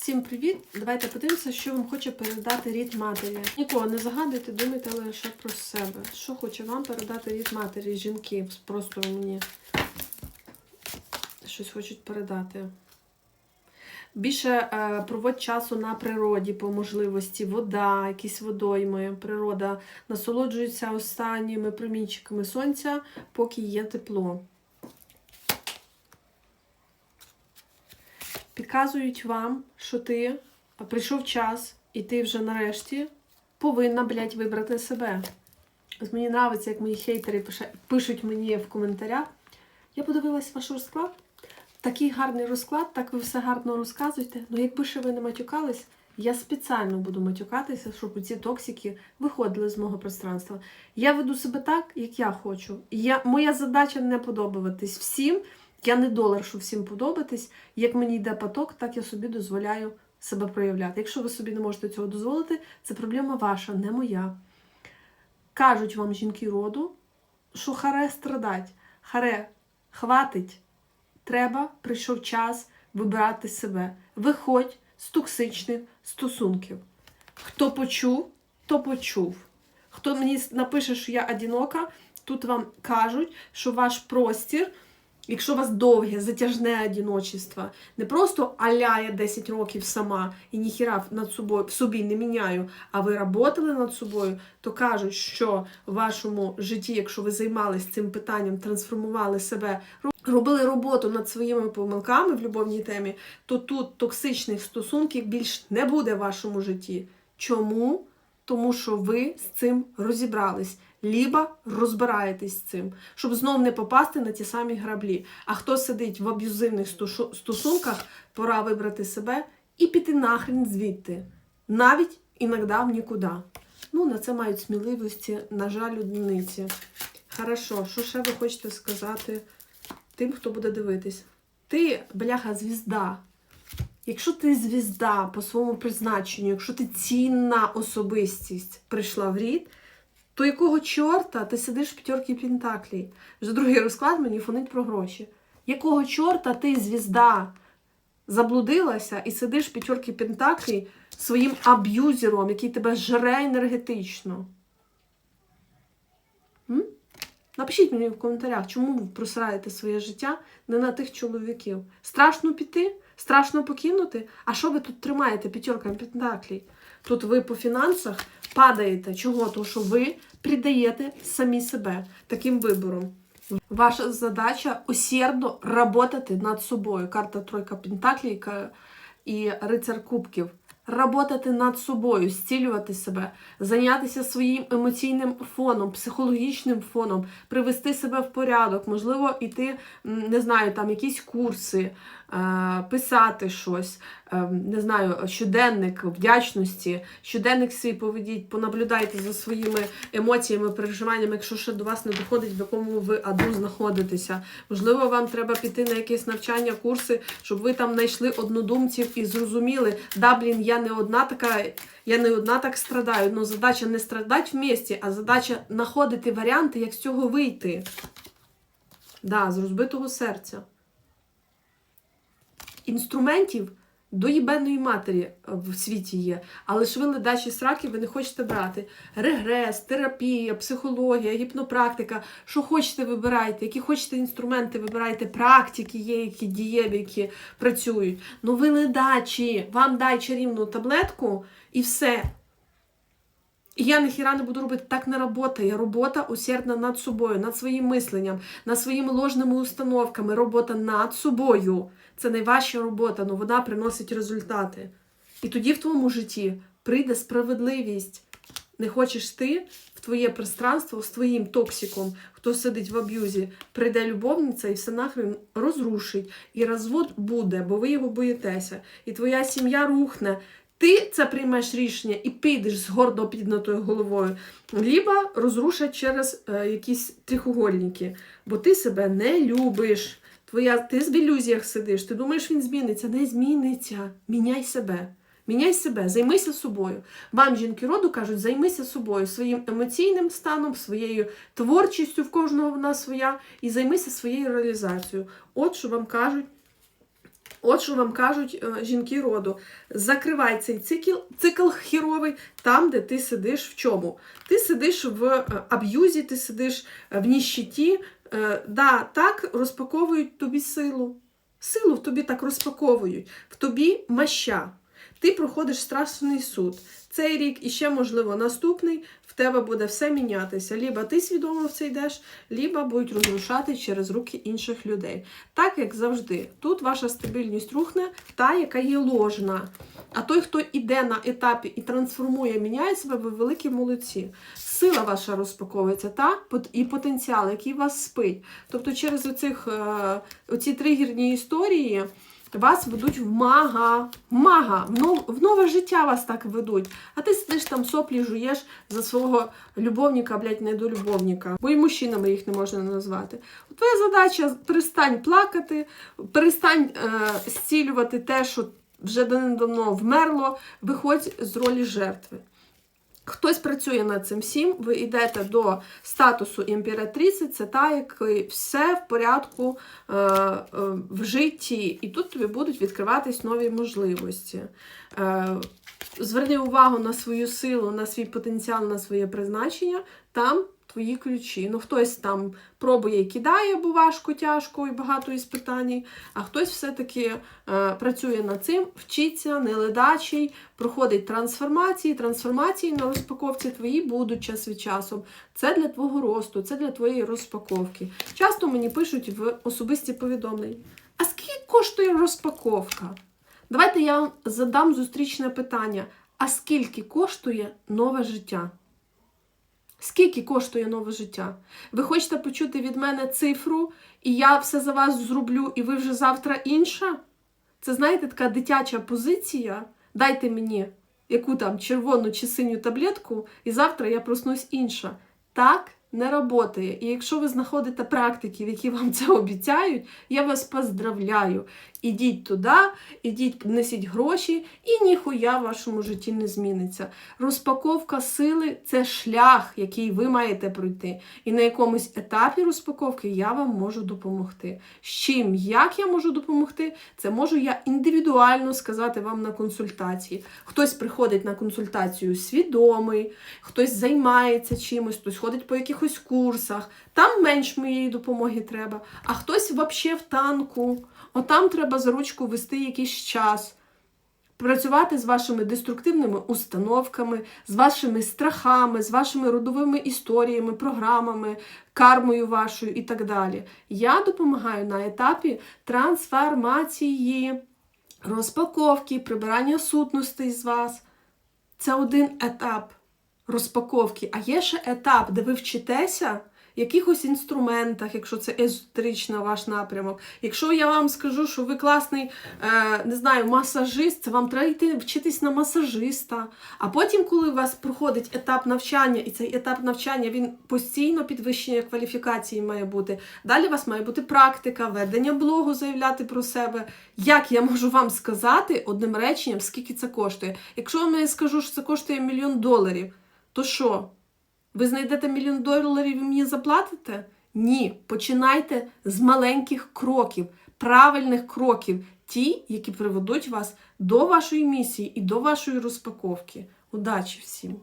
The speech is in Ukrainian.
Всім привіт! Давайте подивимося, що вам хоче передати рід матері. Нікого не загадуйте, думайте лише про себе. Що хоче вам передати рід матері, жінки просто мені щось хочуть передати. Більше е, проводь часу на природі по можливості, вода, якісь водойми, природа насолоджується останніми промінчиками сонця, поки є тепло. Підказують вам, що ти прийшов час, і ти вже нарешті повинна, блядь, вибрати себе. Ось мені подобається, як мої хейтери пишуть мені в коментарях. Я подивилась ваш розклад. Такий гарний розклад, так ви все гарно розказуєте. Ну, якби ще ви не матюкались, я спеціально буду матюкатися, щоб ці токсики виходили з мого пространства. Я веду себе так, як я хочу. Я, моя задача не подобатись всім. Я не долар, щоб всім подобатись. Як мені йде поток, так я собі дозволяю себе проявляти. Якщо ви собі не можете цього дозволити, це проблема ваша, не моя. Кажуть вам жінки роду, що харе страдать, харе хватить. Треба, прийшов час вибирати себе. Виходь з токсичних стосунків. Хто почув, то почув. Хто мені напише, що я одинока, тут вам кажуть, що ваш простір, якщо у вас довге, затяжне одиночество, не просто аля я 10 років сама і ніхіра над собою в собі не міняю, а ви работали над собою, то кажуть, що в вашому житті, якщо ви займались цим питанням, трансформували себе, робили роботу над своїми помилками в любовній темі, то тут токсичних стосунків більш не буде в вашому житті. Чому? Тому що ви з цим розібрались, лібо розбираєтесь з цим, щоб знов не попасти на ті самі граблі. А хто сидить в аб'юзивних стосунках, пора вибрати себе і піти нахрен звідти. Навіть іноді в нікуди. Ну, на це мають сміливості, на жаль, одиниці. Хорошо, що ще ви хочете сказати тим, хто буде дивитись? Ти, бляха, звізда. Якщо ти звізда по своєму призначенню, якщо ти цінна особистість прийшла в рід, то якого чорта ти сидиш в п'ятерки Пентаклей? Вже другий розклад мені фонить про гроші. Якого чорта ти звізда заблудилася і сидиш в п'ятерки Пентаклей своїм аб'юзером, який тебе жре енергетично? М? Напишіть мені в коментарях, чому ви просираєте своє життя не на тих чоловіків. Страшно піти, страшно покинути. А що ви тут тримаєте п'ятерка пентаклей? Тут ви по фінансах падаєте. Чого? Тому що ви придаєте самі себе таким вибором. Ваша задача усердно працювати над собою. Карта Тройка Пентаклей і Рицар Кубків. Работати над собою, зцілювати себе, зайнятися своїм емоційним фоном, психологічним фоном, привести себе в порядок, можливо, іти, не знаю, там якісь курси, писати щось, е, не знаю, щоденник вдячності, щоденник свій поведіть, понаблюдайте за своїми емоціями, переживаннями, якщо ще до вас не доходить, в якому ви аду знаходитеся. Можливо, вам треба піти на якесь навчання, курси, щоб ви там знайшли однодумців і зрозуміли, да, блін, я не одна така, я не одна так страдаю. Ну, задача не страдати в місті, а задача знаходити варіанти, як з цього вийти. Да, з розбитого серця. Інструментів до їбеної матері е, в світі є, але ж ви ледачі сраки, ви не хочете брати. Регрес, терапія, психологія, гіпнопрактика. Що хочете, вибирайте, які хочете інструменти, вибирайте, практики є, які дієві, які працюють. Ну ви ледачі, вам дай чарівну таблетку і все. І я ніхіра не буду робити. Так не робота. Я робота усердна над собою, над своїм мисленням, над своїми ложними установками. Робота над собою. Це найважча робота, але вона приносить результати. І тоді в твоєму житті прийде справедливість. Не хочеш ти в твоє пространство з твоїм токсиком, хто сидить в аб'юзі, прийде любовниця і все нахрен розрушить. І розвод буде, бо ви його боїтеся. І твоя сім'я рухне. Ти це приймеш рішення і підеш з гордо піднятою головою, либо розрушать через е, якісь трихугольники, бо ти себе не любиш. Твоя, ти в ілюзіях сидиш, ти думаєш, він зміниться. Не зміниться. Міняй себе. Міняй себе, займися собою. Вам, жінки роду, кажуть, займися собою, своїм емоційним станом, своєю творчістю, в кожного вона своя, і займися своєю реалізацією. От що вам кажуть От що вам кажуть е, жінки роду. Закривай цей цикл, цикл хіровий там, де ти сидиш в чому. Ти сидиш в е, аб'юзі, ти сидиш в ніщиті. Е, Да, так розпаковують тобі силу. Силу в тобі так розпаковують. В тобі маща. Ти проходиш страшний суд. Цей рік і ще, можливо, наступний, в тебе буде все мінятися. Ліба ти свідомо в це йдеш, ліба будуть розрушати через руки інших людей. Так як завжди, тут ваша стабільність рухне, та, яка є ложна. А той, хто іде на етапі і трансформує, міняє себе, ви великі молодці. Сила ваша розпаковується, та і потенціал, який вас спить. Тобто через оцих, е, оці тригерні історії. Вас ведуть в мага, в мага, в, нов, в нове життя вас так ведуть. А ти сидиш там соплі жуєш за свого любовника, блядь, недолюбовника. Бо і мужчинами їх не можна назвати. Твоя задача перестань плакати, перестань е, зцілювати те, що вже давно вмерло, виходь з ролі жертви. Хтось працює над цим всім, ви йдете до статусу імператриці, це та, який все в порядку е, е, в житті, і тут тобі будуть відкриватись нові можливості. Е, зверни увагу на свою силу, на свій потенціал, на своє призначення, там твої ключі. Ну, хтось там пробує і кидає, бо важко, тяжко і багато іспитань, а хтось все-таки е, працює над цим, вчиться, не проходить трансформації. Трансформації на розпаковці твої будуть час від часу. Це для твого росту, це для твоєї розпаковки. Часто мені пишуть в особисті повідомлення: а скільки коштує розпаковка? Давайте я вам задам зустрічне питання: а скільки коштує нове життя? Скільки коштує нове життя? Ви хочете почути від мене цифру, і я все за вас зроблю, і ви вже завтра інша? Це, знаєте, така дитяча позиція. Дайте мені яку там червону чи синю таблетку, і завтра я проснусь інша. Так не работає. І якщо ви знаходите практиків, які вам це обіцяють, я вас поздравляю. Ідіть туди, ідіть, несіть гроші, і ніхуя в вашому житті не зміниться. Розпаковка сили це шлях, який ви маєте пройти. І на якомусь етапі розпаковки я вам можу допомогти. З чим, як я можу допомогти, це можу я індивідуально сказати вам на консультації. Хтось приходить на консультацію свідомий, хтось займається чимось, хтось ходить по якихось курсах. Там менш моєї допомоги треба, а хтось взагалі в танку. Отам треба за ручку вести якийсь час. Працювати з вашими деструктивними установками, з вашими страхами, з вашими родовими історіями, програмами, кармою вашою і так далі. Я допомагаю на етапі трансформації, розпаковки, прибирання сутностей з вас. Це один етап розпаковки. А є ще етап, де ви вчитеся якихось інструментах, якщо це езотеричний ваш напрямок. Якщо я вам скажу, що ви класний, е, не знаю, масажист, вам треба йти вчитись на масажиста. А потім, коли у вас проходить етап навчання, і цей етап навчання він постійно підвищення кваліфікації має бути. Далі у вас має бути практика, ведення блогу, заявляти про себе. Як я можу вам сказати одним реченням, скільки це коштує? Якщо я скажу, що це коштує мільйон доларів, то що? Ви знайдете мільйон доларів і мені заплатите? Ні. Починайте з маленьких кроків, правильних кроків, ті, які приведуть вас до вашої місії і до вашої розпаковки. Удачі всім!